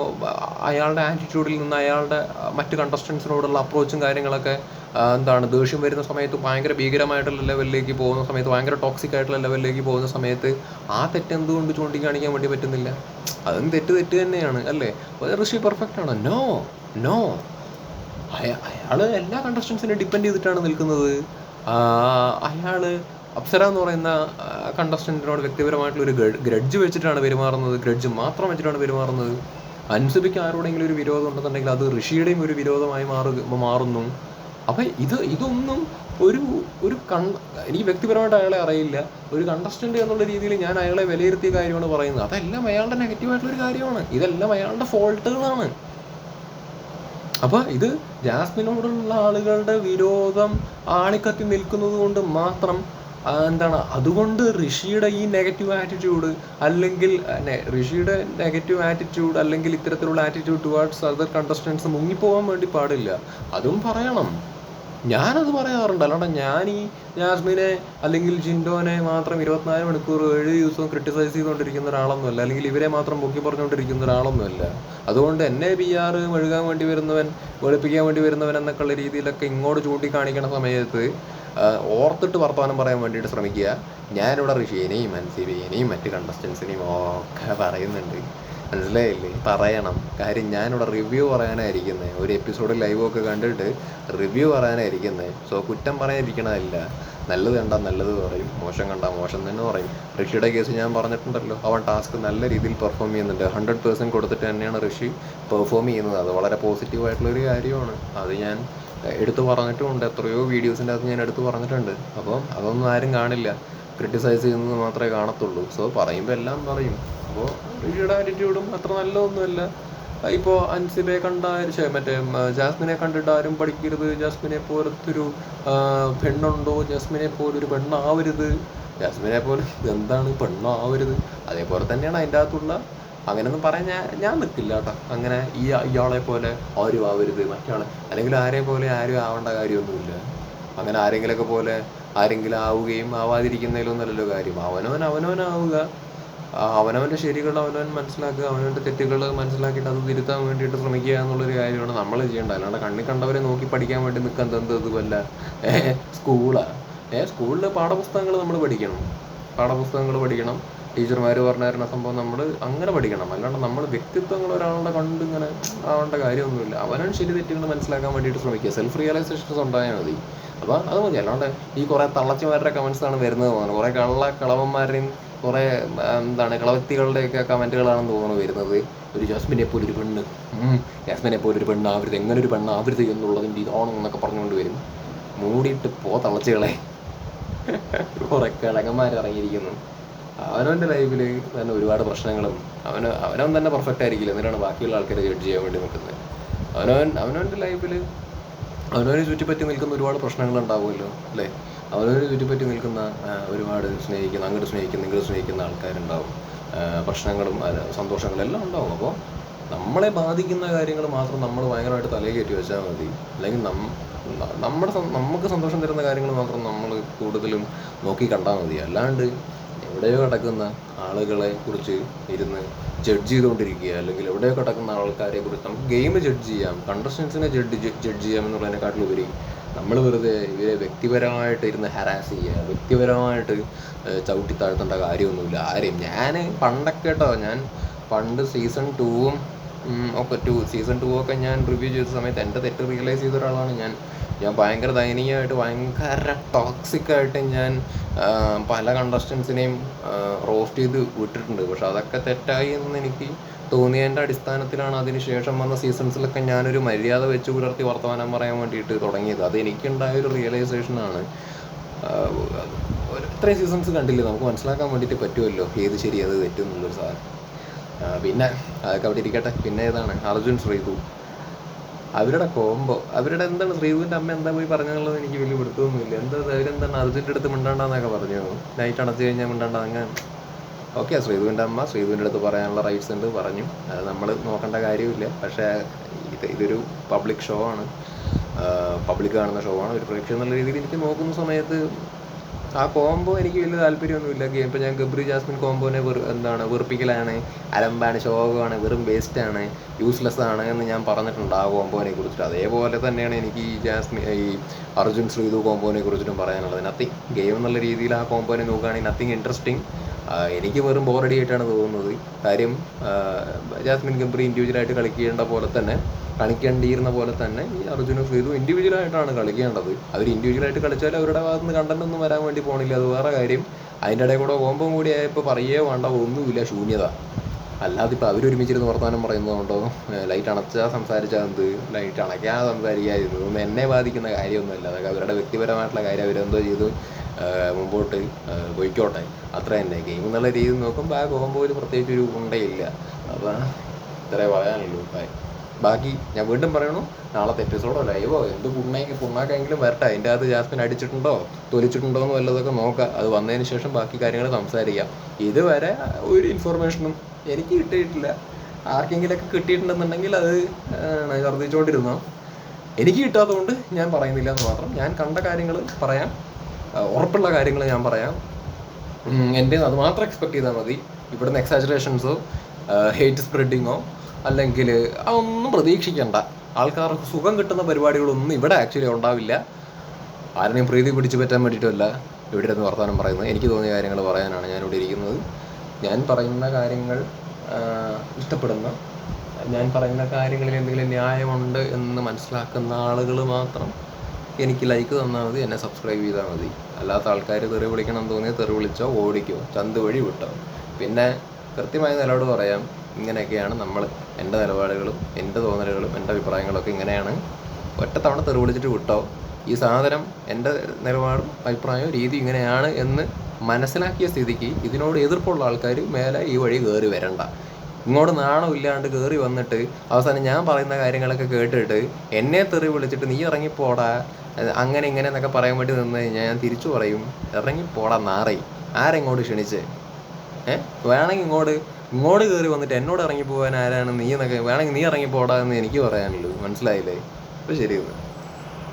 അയാളുടെ ആറ്റിറ്റ്യൂഡിൽ നിന്ന് അയാളുടെ മറ്റു കണ്ടസ്റ്റൻസിനോടുള്ള അപ്രോച്ചും കാര്യങ്ങളൊക്കെ എന്താണ് ദേഷ്യം വരുന്ന സമയത്ത് ഭയങ്കര ഭീകരമായിട്ടുള്ള ലെവലിലേക്ക് പോകുന്ന സമയത്ത് ഭയങ്കര ടോക്സിക് ആയിട്ടുള്ള ലെവലിലേക്ക് പോകുന്ന സമയത്ത് ആ തെറ്റ് എന്തുകൊണ്ട് ചൂണ്ടിക്കാണിക്കാൻ വേണ്ടി പറ്റുന്നില്ല? അതും തെറ്റ് തെറ്റ് തന്നെയാണ് അല്ലേ? ഋഷി പെർഫെക്റ്റ് ആണ്. നോ നോ അയാൾ എല്ലാ കണ്ടസ്റ്റൻസിനെ ഡിപ്പെൻഡ് ചെയ്തിട്ടാണ് നിൽക്കുന്നത്. അയാൾ അപ്സര എന്ന് പറയുന്ന കണ്ടസ്റ്റന്റിനോട് വ്യക്തിപരമായിട്ടുള്ള ഒരു ഗ്രഡ്ജ് വെച്ചിട്ടാണ് പെരുമാറുന്നത്. ഗ്രഡ്ജ് മാത്രം വെച്ചിട്ടാണ് പെരുമാറുന്നത്. അൻസുബിക്ക് ആരോടെങ്കിലും ഒരു വിരോധം ഉണ്ടെന്നുണ്ടെങ്കിൽ അത് ഋഷിയുടെയും ഒരു വിരോധമായി മാറുക മാറുന്നു. അപ്പം ഇത് ഇതൊന്നും ഒരു ഒരു കൺ എനിക്ക് വ്യക്തിപരമായിട്ട് അയാളെ അറിയില്ല. ഒരു കണ്ടസ്റ്റന്റ് എന്നുള്ള രീതിയിൽ ഞാൻ അയാളെ വിലയിരുത്തിയ കാര്യമാണ് പറയുന്നത്. അതെല്ലാം അയാളുടെ നെഗറ്റീവായിട്ടുള്ളൊരു കാര്യമാണ്. ഇതെല്ലാം അയാളുടെ ഫോൾട്ടുകളാണ് അപ്പോൾ ഇത് ജാസ്മിനോടുള്ള ആളുകളുടെ വിരോധം ആളിക്കത്തി നിൽക്കുന്നത് കൊണ്ട് മാത്രം എന്താണ് അതുകൊണ്ട് ഋഷിയുടെ ഈ നെഗറ്റീവ് ആറ്റിറ്റ്യൂഡ് അല്ലെങ്കിൽ ഋഷിയുടെ നെഗറ്റീവ് ആറ്റിറ്റ്യൂഡ് അല്ലെങ്കിൽ ഇത്തരത്തിലുള്ള ആറ്റിറ്റ്യൂഡ് ടുവാർഡ്സ് അതർ കണ്ടസ്റ്റൻസ് മുങ്ങിപ്പോകാൻ വേണ്ടി പാടില്ല. അതും പറയണം. ഞാനത് പറയാറുണ്ട്. അല്ലാണ്ട് ഞാൻ ഈ ജാസ്മിനെ അല്ലെങ്കിൽ ജിൻഡോനെ മാത്രം ഇരുപത്തിനാല് മണിക്കൂർ ഏഴ് ദിവസവും ക്രിട്ടിസൈസ് ചെയ്തുകൊണ്ടിരിക്കുന്ന ഒരാളൊന്നുമല്ല. അല്ലെങ്കിൽ ഇവരെ മാത്രം പൊക്കി പറഞ്ഞുകൊണ്ടിരിക്കുന്ന ഒരാളൊന്നുമല്ല. അതുകൊണ്ട് എന്നെ പി ആർ മെഴുകാൻ വേണ്ടി വരുന്നവൻ വെളുപ്പിക്കാൻ വേണ്ടി വരുന്നവൻ എന്നൊക്കെയുള്ള രീതിയിലൊക്കെ ഇങ്ങോട്ട് ചൂണ്ടിക്കാണിക്കണ സമയത്ത് ഓർത്തിട്ട് വർത്തമാനം പറയാൻ വേണ്ടിയിട്ട് ശ്രമിക്കുക. ഞാനിവിടെ ഋഷീനെയും അൻസിബിയെയും മറ്റ് കണ്ടസ്റ്റൻസിനെയും ഒക്കെ പറയുന്നുണ്ട്. മനസ്സിലായില്ലേ? പറയണം. കാര്യം ഞാനിവിടെ റിവ്യൂ പറയാനായിരിക്കുന്നത് ഒരു എപ്പിസോഡ് ലൈവ് ഒക്കെ കണ്ടിട്ട് റിവ്യൂ പറയാനായിരിക്കുന്നത് സോ കുറ്റം പറയാനിരിക്കണമല്ല നല്ലത് കണ്ടാൽ നല്ലത് പറയും. മോശം കണ്ടാൽ മോശം തന്നെ പറയും. ഋഷിയുടെ കേസ് ഞാൻ പറഞ്ഞിട്ടുണ്ടല്ലോ. അവൻ ടാസ്ക് നല്ല രീതിയിൽ പെർഫോം ചെയ്യുന്നുണ്ട്. ഹൺഡ്രഡ് പേഴ്സന്റ് കൊടുത്തിട്ട് തന്നെയാണ് ഋഷി പെർഫോം ചെയ്യുന്നത്. അത് വളരെ പോസിറ്റീവ് ആയിട്ടുള്ള കാര്യമാണ്. അത് ഞാൻ എടുത്തു പറഞ്ഞിട്ടുമുണ്ട്. എത്രയോ വീഡിയോസിന്റെ അകത്ത് ഞാൻ എടുത്തു പറഞ്ഞിട്ടുണ്ട്. അപ്പം അതൊന്നും ആരും കാണില്ല. ക്രിട്ടിസൈസ് ചെയ്യുന്നത് മാത്രമേ കാണത്തുള്ളൂ. സോ പറയുമ്പോൾ എല്ലാം പറയും. അപ്പോൾ ഋഷിയുടെ ആറ്റിറ്റ്യൂഡും അത്ര നല്ലതൊന്നുമല്ല. ഇപ്പോൾ അൻസിബെ കണ്ട മറ്റേ ജാസ്മിനെ കണ്ടിട്ട് ആരും പഠിക്കരുത്. ജാസ്മിനെ പോലത്തൊരു പെണ്ണുണ്ടോ? ജാസ്മിനെ പോലൊരു പെണ്ണാവരുത്. ജാസ്മിനെ പോലെ എന്താണ് പെണ്ണാവരുത്. അതേപോലെ തന്നെയാണ് അതിന്റെ അകത്തുള്ള അങ്ങനെയൊന്നും പറയാൻ ഞാൻ ഞാൻ നിൽക്കില്ല കേട്ടോ. അങ്ങനെ ഈ ഇയാളെ പോലെ ആരും ആവരുത്. മറ്റാളെ അല്ലെങ്കിൽ ആരെ പോലെ ആരും ആവേണ്ട കാര്യമൊന്നുമില്ല. അങ്ങനെ ആരെങ്കിലൊക്കെ പോലെ ആരെങ്കിലും ആവുകയും ആവാതിരിക്കുന്നതിലൊന്നുമല്ലല്ലോ കാര്യം. അവനവൻ അവനവനാവുക. അവനവന്റെ ശരികൾ അവനവൻ മനസ്സിലാക്കുക അവനവന്റെ തെറ്റുകൾ മനസ്സിലാക്കിയിട്ട് അത് തിരുത്താൻ വേണ്ടിയിട്ട് ശ്രമിക്കുക എന്നുള്ളൊരു കാര്യമാണ് നമ്മൾ ചെയ്യേണ്ടത്. അല്ലാണ്ട് കണ്ണി കണ്ടവരെ നോക്കി പഠിക്കാൻ വേണ്ടി നിൽക്കാൻ എന്ത് ഇതുമല്ല. ഏ സ്കൂളാ. ഏ സ്കൂളിൽ പാഠപുസ്തകങ്ങൾ നമ്മൾ പഠിക്കണം. പാഠപുസ്തകങ്ങൾ പഠിക്കണം. ടീച്ചർമാർ പറഞ്ഞു തരുന്ന സംഭവം നമ്മൾ അങ്ങനെ പഠിക്കണം. അല്ലാണ്ട് നമ്മൾ വ്യക്തിത്വങ്ങൾ ഒരാളുടെ കണ്ട് ഇങ്ങനെ ആവേണ്ട കാര്യമൊന്നുമില്ല. അവനും ശരി തെറ്റുകൾ മനസ്സിലാക്കാൻ വേണ്ടിയിട്ട് ശ്രമിക്കുക. സെൽഫ് റിയലൈസേഷൻസ് ഉണ്ടായാൽ മതി. അപ്പോൾ അത് മതി. അല്ലാണ്ട് ഈ കുറേ തള്ളച്ചിമാരുടെ ആണ് വരുന്നത്. തോന്നുന്നു കുറേ കള്ള കളവന്മാരുടെയും കുറേ എന്താണ് കളവത്തികളുടെയൊക്കെ കമന്റുകളാണെന്ന് തോന്നുന്നു വരുന്നത്. ഒരു ജാസ്മിനെ പോലെ ഒരു പെണ്ണ് ജാസ്മിനെ പോലെ ഒരു പെണ്ണ് ആവരുത്. എങ്ങനെ ഒരു പെണ്ണ് ആവരുത് എന്നുള്ളതിന്റെ ഇതാണോ എന്നൊക്കെ പറഞ്ഞുകൊണ്ട് വരും. മൂടിയിട്ട് പോ തളച്ചുകളെ. കുറേ കിളങ്ങന്മാർ ഇറങ്ങിയിരിക്കുന്നു. അവനവന്റെ ലൈഫിൽ തന്നെ ഒരുപാട് പ്രശ്നങ്ങളും. അവന് അവനവൻ തന്നെ പെർഫെക്റ്റ് ആയിരിക്കില്ല. എന്നിട്ടാണ് ബാക്കിയുള്ള ആൾക്കാരെ ജഡ്ജ് ചെയ്യാൻ വേണ്ടി നിൽക്കുന്നത്. അവനവൻ അവനവന്റെ ലൈഫിൽ അവനവനെ ചുറ്റിപ്പറ്റി നിൽക്കുന്ന ഒരുപാട് പ്രശ്നങ്ങൾ ഉണ്ടാവുമല്ലോ അല്ലേ? അവനവനെ ചുറ്റിപ്പറ്റി നിൽക്കുന്ന ഒരുപാട് സ്നേഹിക്കുന്ന അങ്ങോട്ട് സ്നേഹിക്കുന്ന ഇങ്ങോട്ട് സ്നേഹിക്കുന്ന ആൾക്കാരുണ്ടാവും. പ്രശ്നങ്ങളും സന്തോഷങ്ങളും എല്ലാം ഉണ്ടാവും. അപ്പോൾ നമ്മളെ ബാധിക്കുന്ന കാര്യങ്ങൾ മാത്രം നമ്മൾ ഭയങ്കരമായിട്ട് തലയിൽ കയറ്റി വെച്ചാൽ മതി. അല്ലെങ്കിൽ നം നമ്മുടെ നമുക്ക് സന്തോഷം തരുന്ന കാര്യങ്ങൾ മാത്രം നമ്മൾ കൂടുതലും നോക്കി കണ്ടാൽ മതി. അല്ലാണ്ട് എവിടെയോ കിടക്കുന്ന ആളുകളെ കുറിച്ച് ഇരുന്ന് ജഡ്ജ് ചെയ്തുകൊണ്ടിരിക്കുക അല്ലെങ്കിൽ എവിടെയോ കിടക്കുന്ന ആൾക്കാരെ കുറിച്ച് നമുക്ക് ഗെയിം ജഡ്ജ് ചെയ്യാം. കണ്ടസ്റ്റൻസിനെ ജഡ്ജ് ജഡ്ജ് ചെയ്യാം എന്നുള്ളതിനെക്കാട്ടിലുപരി നമ്മൾ വെറുതെ ഇവരെ വ്യക്തിപരമായിട്ട് ഇരുന്ന് ഹരാസ് ചെയ്യുക വ്യക്തിപരമായിട്ട് ചവിട്ടി താഴ്ത്തേണ്ട കാര്യമൊന്നുമില്ല. ആരെയും ഞാൻ പണ്ടൊക്കെ കേട്ടോ ഞാൻ പണ്ട് സീസൺ ടൂവും ഒക്കെ ടു സീസൺ ടു ഒക്കെ ഞാൻ റിവ്യൂ ചെയ്ത സമയത്ത് എന്റെ തെറ്റ് റിയലൈസ് ചെയ്ത ഒരാളാണ് ഞാൻ. ഞാൻ ഭയങ്കര ദയനീയമായിട്ട് ഭയങ്കര ടോക്സിക് ആയിട്ട് ഞാൻ പല കണ്ടസ്റ്റൻസിനെയും റോസ്റ്റ് ചെയ്ത് വിട്ടിട്ടുണ്ട്. പക്ഷെ അതൊക്കെ തെറ്റായി എന്ന് എനിക്ക് തോന്നിയതിന്റെ അടിസ്ഥാനത്തിലാണ് അതിന് ശേഷം വന്ന സീസൺസിലൊക്കെ ഞാനൊരു മര്യാദ വെച്ച് പുലർത്തി വർത്തമാനം പറയാൻ വേണ്ടിയിട്ട് തുടങ്ങിയത്. അത് എനിക്കുണ്ടായ ഒരു റിയലൈസേഷനാണ് ഇത്രയും സീസൺസ് കണ്ടില്ലേ? നമുക്ക് മനസ്സിലാക്കാൻ വേണ്ടിയിട്ട് പറ്റുമല്ലോ ഏത് ശരി അത് തെറ്റും എന്നുള്ളൊരു സാധനം. പിന്നെ അതൊക്കെ അവിടെ ഇരിക്കട്ടെ. പിന്നെ ഏതാണ്? അർജുൻ ശ്രീതു. അവരുടെ കോംബോ അവരുടെ എന്താണ്? ശ്രീധുവിന്റെ അമ്മ എന്താ പോയി പറഞ്ഞതെന്നുള്ളത് എനിക്ക് വലിയ പിടുത്തമൊന്നുമില്ല. എന്താ അവരെന്താണ് അർജുന്റെ അടുത്ത് മിണ്ടാണ്ടെന്നൊക്കെ പറഞ്ഞു? നൈറ്റ് അടച്ചു കഴിഞ്ഞാൽ മിണ്ടാണ്ട? അങ്ങനെ ഓക്കെ ശ്രീധുവിന്റെ അമ്മ ശ്രീധുവിന്റെ അടുത്ത് പറയാനുള്ള റൈറ്റ്സ് ഉണ്ട് പറഞ്ഞു. അത് നമ്മൾ നോക്കേണ്ട കാര്യമില്ല. പക്ഷേ ഇത് ഇതൊരു പബ്ലിക് ഷോ ആണ്. പബ്ലിക് കാണുന്ന ഷോ ആണ്. ഒരു പ്രേക്ഷകൻ എന്നുള്ള രീതിയിൽ എനിക്ക് നോക്കുന്ന സമയത്ത് ആ കോംബോ എനിക്ക് വലിയ താല്പര്യമൊന്നുമില്ല. ഗെയിം ഇപ്പം ഞാൻ ഗബ്രി ജാസ്മിൻ കോംബോനെ വെറു എന്താണ് വെറുപ്പിക്കലാണ്. അലമ്പാണ് ശോകമാണ് വെറും വേസ്റ്റ് ആണ് യൂസ്ലെസ് ആണ് എന്ന് ഞാൻ പറഞ്ഞിട്ടുണ്ട് ആ കോംബോനെ കുറിച്ചിട്ട്. അതേപോലെ തന്നെയാണ് എനിക്ക് ഈ ജാസ്മിൻ ഈ അർജുൻ ശ്രീതു കോംബോനെ കുറിച്ചിട്ടും പറയാനുള്ളത്. നത്തിങ് ഗെയിം എന്നുള്ള രീതിയിൽ ആ കോംബോനെ നോക്കുകയാണെങ്കിൽ നത്തിങ് ഇൻട്രസ്റ്റിംഗ് എനിക്ക് വെറും ബോറടി ആയിട്ടാണ് തോന്നുന്നത്. കാര്യം ജാസ്മിൻ ഗംഭീർ ഇൻഡിവിജ്വലായിട്ട് കളിക്കേണ്ട പോലെ തന്നെ കളിക്കേണ്ടിയിരുന്ന പോലെ തന്നെ ഈ അർജുനും ശ്രീതു ഇൻഡിവിജ്വലായിട്ടാണ് കളിക്കേണ്ടത്. അവർ ഇൻഡിവിജ്വലായിട്ട് കളിച്ചാൽ അവരുടെ ഭാഗത്ത് നിന്ന് കണ്ടന്റ് ഒന്നും വരാൻ വേണ്ടി പോകണില്ല അത് വേറെ കാര്യം. അതിന്റെ ഇടയിൽ കൂടെ കോമ്പം കൂടി ആയപ്പോൾ പറയേ വേണ്ട ഒന്നുമില്ല ശൂന്യത. അല്ലാതെ ഇപ്പോൾ അവരൊരുമിച്ചിരുന്ന് വർത്തമാനം പറയുന്നതുകൊണ്ടോ ലൈറ്റ് അണച്ചാൽ സംസാരിച്ചാൽ എന്ത്? ലൈറ്റ് അണയ്ക്കാതെ സംസാരിക്കാതിരുന്നു ഇതൊന്നും എന്നെ ബാധിക്കുന്ന കാര്യമൊന്നുമില്ല. അതൊക്കെ അവരുടെ വ്യക്തിപരമായിട്ടുള്ള കാര്യം അവരെന്തോ ചെയ്തു മുമ്പോട്ട് പോയിക്കോട്ടെ. അത്ര തന്നെ. ഗെയിം എന്നുള്ള രീതിയിൽ നോക്കുമ്പോൾ ആ കോമ്പോയിൽ പ്രത്യേകിച്ച് ഒരു ഉണ്ടയില്ല അപ്പോൾ ഇത്രേ പറയാനുള്ളൂ. ബൈ. ബാക്കി ഞാൻ വീണ്ടും പറയണു നാളത്തെ എപ്പിസോഡോ ലൈവോ എന്ത് പുണ്ണേക്ക് പുണ്ണാക്കെങ്കിലും വരട്ടെ. അതിന്റെ അകത്ത് ജാസ്മിൻ അടിച്ചിട്ടുണ്ടോ തൊലിച്ചിട്ടുണ്ടോ എന്ന് വല്ലതൊക്കെ നോക്കാം. അത് വന്നതിന് ശേഷം ബാക്കി കാര്യങ്ങൾ സംസാരിക്കാം. ഇതുവരെ ഒരു ഇൻഫർമേഷനും എനിക്ക് കിട്ടിയിട്ടില്ല. ആർക്കെങ്കിലൊക്കെ കിട്ടിയിട്ടുണ്ടെന്നുണ്ടെങ്കിൽ അത് ഛർദ്ദിച്ചുകൊണ്ടിരുന്നോ എനിക്ക് കിട്ടാത്തതുകൊണ്ട് ഞാൻ പറയുന്നില്ല എന്ന് മാത്രം. ഞാൻ കണ്ട കാര്യങ്ങൾ പറയാം. ഉറപ്പുള്ള കാര്യങ്ങൾ ഞാൻ പറയാം. എന്റെ അത് മാത്രം എക്സ്പെക്ട് ചെയ്താൽ മതി. ഇവിടുന്ന് എക്സാജറേഷൻസോ ഹേറ്റ് സ്പ്രെഡിങ്ങോ അല്ലെങ്കിൽ അതൊന്നും പ്രതീക്ഷിക്കണ്ട. ആൾക്കാർക്ക് സുഖം കിട്ടുന്ന പരിപാടികളൊന്നും ഇവിടെ ആക്ച്വലി ഉണ്ടാവില്ല. ആരെയും പ്രീതി പിടിച്ചു പറ്റാൻ വേണ്ടിയിട്ടല്ല ഇവിടെ ഇരുന്ന് വർത്തമാനം പറയുന്നത്. എനിക്ക് തോന്നിയ കാര്യങ്ങൾ പറയാനാണ് ഞാൻ ഇവിടെ ഇരിക്കുന്നത്. ഞാൻ പറയുന്ന കാര്യങ്ങൾ ഇഷ്ടപ്പെടുന്ന. ഞാൻ പറയുന്ന കാര്യങ്ങളിൽ എന്തെങ്കിലും ന്യായമുണ്ട് എന്ന് മനസ്സിലാക്കുന്ന ആളുകൾ മാത്രം എനിക്ക് ലൈക്ക് തന്നാൽ മതി എന്നെ സബ്സ്ക്രൈബ് ചെയ്താൽ മതി. അല്ലാത്ത ആൾക്കാർ തെറി വിളിക്കണം എന്ന് തോന്നിയാൽ തെറി വിളിച്ചോ ഓടിക്കോ ചന്ത് വഴി വിട്ടോ. പിന്നെ കൃത്യമായ നിലപാട് പറയാം ഇങ്ങനെയൊക്കെയാണ് നമ്മൾ എന്റെ നിലപാടുകളും എന്റെ തോന്നലുകളും എന്റെ അഭിപ്രായങ്ങളൊക്കെ ഇങ്ങനെയാണ്. ഒറ്റത്തവണ തെറി വിളിച്ചിട്ട് വിട്ടോ. ഈ സാധനം എന്റെ നിലപാടും അഭിപ്രായവും രീതി ഇങ്ങനെയാണ് എന്ന് മനസ്സിലാക്കിയ സ്ഥിതിക്ക് ഇതിനോട് എതിർപ്പുള്ള ആൾക്കാർ മേലെ ഈ വഴി കയറി വരണ്ട. ഇങ്ങോട്ട് നാണം ഇല്ലാണ്ട് കയറി വന്നിട്ട് അവസാനം ഞാൻ പറയുന്ന കാര്യങ്ങളൊക്കെ കേട്ടിട്ട് എന്നെ തെറി വിളിച്ചിട്ട് നീ ഇറങ്ങിപ്പോടാ അങ്ങനെ ഇങ്ങനെ എന്നൊക്കെ പറയാൻ വേണ്ടി നിന്ന് കഴിഞ്ഞാൽ ഞാൻ തിരിച്ചു പറയും ഇറങ്ങിപ്പോടാ നാറി ആരെങ്ങോട്ട് ക്ഷണിച്ച്? ഏ? വേണമെങ്കിൽ ഇങ്ങോട്ട് ഇങ്ങോട്ട് കയറി വന്നിട്ട് എന്നോട് ഇറങ്ങിപ്പോകാൻ ആരാണ് നീ എന്നൊക്കെ വേണമെങ്കിൽ നീ ഇറങ്ങിപ്പോടാ എന്ന് എനിക്ക് പറയാനുള്ളൂ. മനസ്സിലായില്ലേ? അപ്പോൾ ശരി